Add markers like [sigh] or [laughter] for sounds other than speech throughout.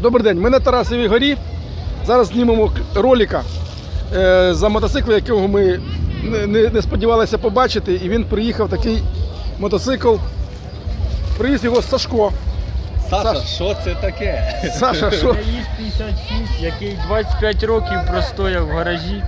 Добрий день, ми на Тарасовій горі. Зараз знімемо ролика е, за мотоцикл, якого ми не сподівалися побачити. І він приїхав такий мотоцикл. Привіз його Сашко. Саша, що це таке? Саша, що? Це 56, який 25 років простояв в гаражі.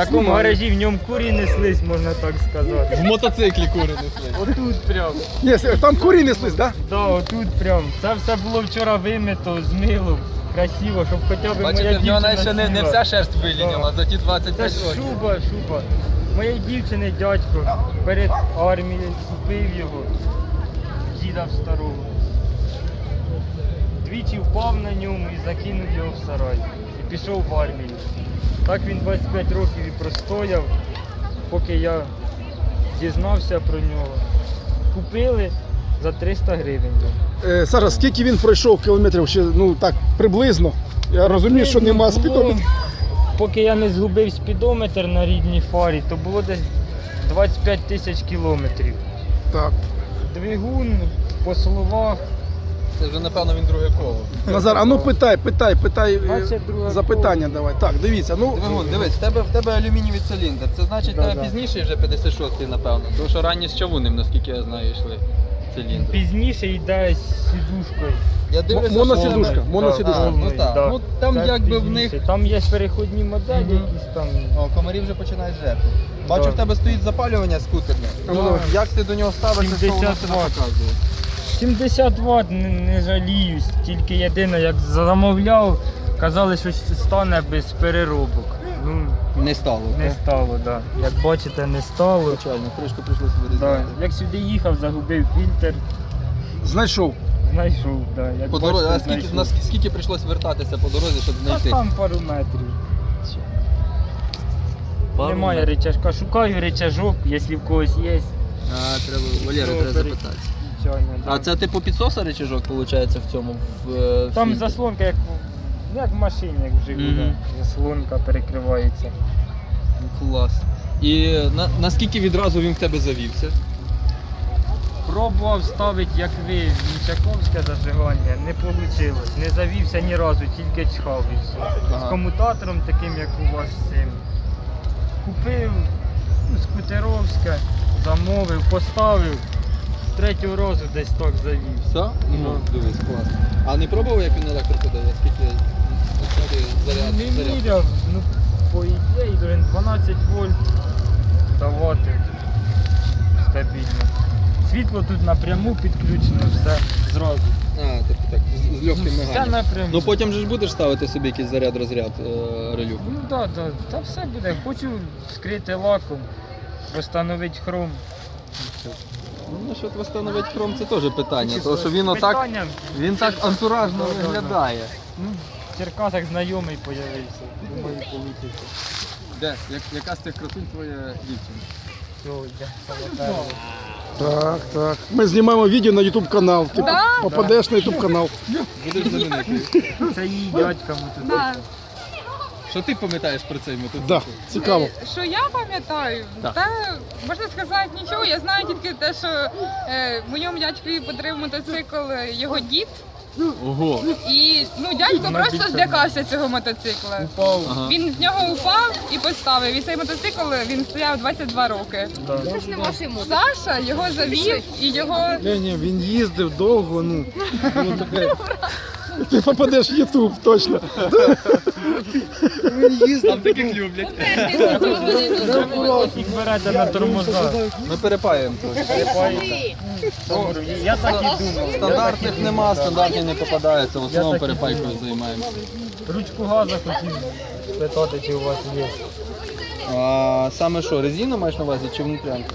В такому гаражі в ньому курі неслись, можна так сказати. В мотоциклі кури несли. Отут прям. Ні, там курі неслись, так? Да, отут прям. Це все було вчора вимито, змило, красиво, щоб хоча б моя Бачите, в нього дівчина навіть ще не, не сіла. вся шерсть виліняла за ті Це 25 ж років. шуба, шуба. Моєї дівчини дядько перед армією купив його, діда в старого. Двічі впав на ньому і закинув його в сарай. Пішов в армію. Так він 25 років і простояв, поки я дізнався про нього. Купили за 300 гривень. Е, Саша, скільки він пройшов кілометрів ще, ну так, приблизно. Я розумію, що нема Було, спідометра. Поки я не згубив спідометр на рідній фарі, то було десь 25 тисяч кілометрів. Так. Двигун по словах. Це вже, напевно, він друге коло. Назар, а ну питай, питай, питай. е, друге Запитання давай. Так, дивіться, ну. Двигун, дивись, в тебе, в тебе алюмінієвий циліндр. Це значить, Да, тебе да. пізніший вже 56-й, напевно. Тому що ранні з чавунним, наскільки я знаю, йшли циліндри. Пізніше йде з сідушкою. Я моносідушка, що- моносідушка. А, ну так. Ну там Це якби в пізніше. них. Там є переходні моделі, Мгм. якісь там. О, комарі вже починають жерти. Бачу, Да. в тебе стоїть запалювання скутерне. Ну, давай. Як ти до нього ставишся, що воно тебе показує? 70 Вт не, не жаліюсь, тільки єдине, як замовляв, казали, що стане без переробок. Ну, Не стало. не так? стало, так. Да. Як бачите, не стало. Печально, кришку прийшлося Да. вирізати. Як сюди їхав, загубив фільтр, Знайшов. знайшов. Да. Як По дорозі, бачите, а скільки, знайшов. наскільки скільки прийшлось вертатися по дорозі, щоб Та знайти? там пару метрів. Немає речажка. Шукаю речажок, якщо в когось є. А, треба Валера, треба запитати. Звичайно. А це типу підсоса речажок, виходить, в цьому? В, е, в Там фільтрі? заслонка, як, в- як в машині, як в Жигулі. Мгм. Заслонка перекривається. Клас. І на, наскільки відразу він в тебе завівся? Пробував ставити, як ви, Вінчаковське зажигання, не вийшло. Не завівся ні разу, тільки чхав і все. Ага. З комутатором таким, як у вас з цим. Купив ну, скутеровське, замовив, поставив. Третього разу десь так завівся. Все? Ну, дивись, клас. А не пробував, як він електрику дає? Скільки скільки заряд? Не заряд? міряв, ну по ідеї, блин, 12 вольт давати стабільно. Світло тут напряму підключено, все зразу. А, тобто так, з, з легким Ну, все миганням. напряму. Ну потім же ж будеш ставити собі якийсь заряд-розряд е, релюк. Ну так, да, да, та все буде. Хочу скрити лаком, встановити хром. Ну, що встановити хром, це теж питання. Тому що він отак, Питання, він так антуражно Да, да, да. виглядає. ну, в Черкасах знайомий з'явився. Думаю, вийде. Де? Як, яка з цих красунь твоя дівчина? Все, йде. полетаю. Так, так. Ми знімаємо відео на YouTube канал. Ти Да? попадеш на YouTube канал. Будеш знаменитий. Це її дядька мотоцикл. Да. Що ти пам'ятаєш про цей мотоцикл? Да, цікаво. Е, Що я пам'ятаю? Так. Та можна сказати нічого. Я знаю тільки те, що е, моєму дядькові подарив мотоцикл е, його дід. Ого. І ну дядько просто більше злякався цього мотоцикла. Упав. Ага. Він з нього упав і поставив. І цей мотоцикл він стояв 22 роки. Да. Саша його завів і його Ні, ні, він їздив довго, ну. ну таке. Ти попадеш в YouTube, точно. Там таких люблять. Їх берете на тормоза. Ми перепаємо. Я так і думав. Стандартних нема, стандартні не попадаються, в основному перепайкою займаємося. Ручку газа хотів спитати, чи у вас є. А саме що, резину маєш на увазі чи внутрянку?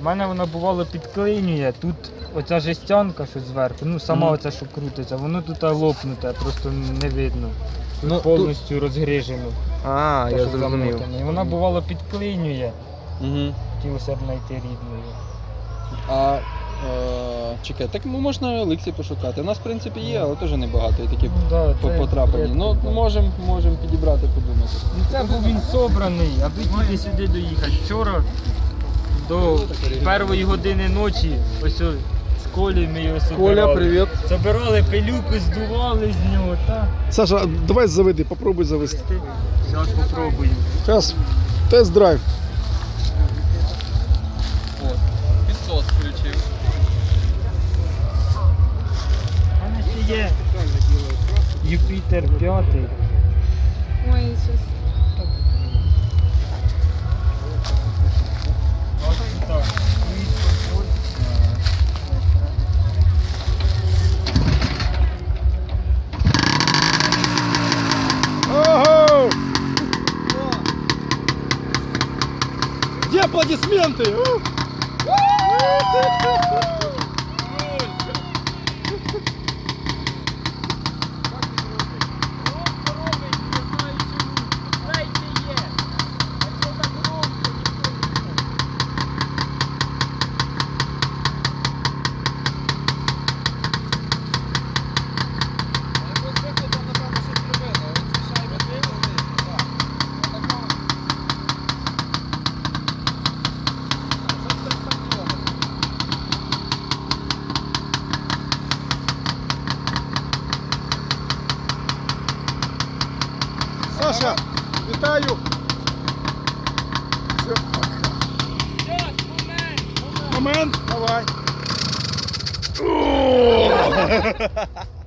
У мене вона бувало підклинює. Тут оця жестянка, що зверху, ну сама Мгм. оця, що крутиться, воно тут лопнуте, просто не видно. Тут Ну, тут- повністю розгрижено. А, те, що замотане. І вона бувало підклинює, Угу. хотілося б знайти рідною. А е, чекай, так ну, можна Олексі пошукати. У нас в принципі є, але теж небагато і такі Ну, да, по- це потрапані. Ну, можемо можем підібрати, подумати. Ну це був він собраний, аби тільки сюди доїхати. Вчора до першої години ночі ось о, Колі ми його собирали. Коля, привіт. Забирали пилюку, здували з нього, так? Саша, давай заведи, попробуй завести. Зараз попробуємо. Зараз тест-драйв. От. Підсос включив. У мене ще є Юпітер 5. Ой, щось. Где аплодисменты? Саша, вітаю! Все. Момент, давай. [laughs]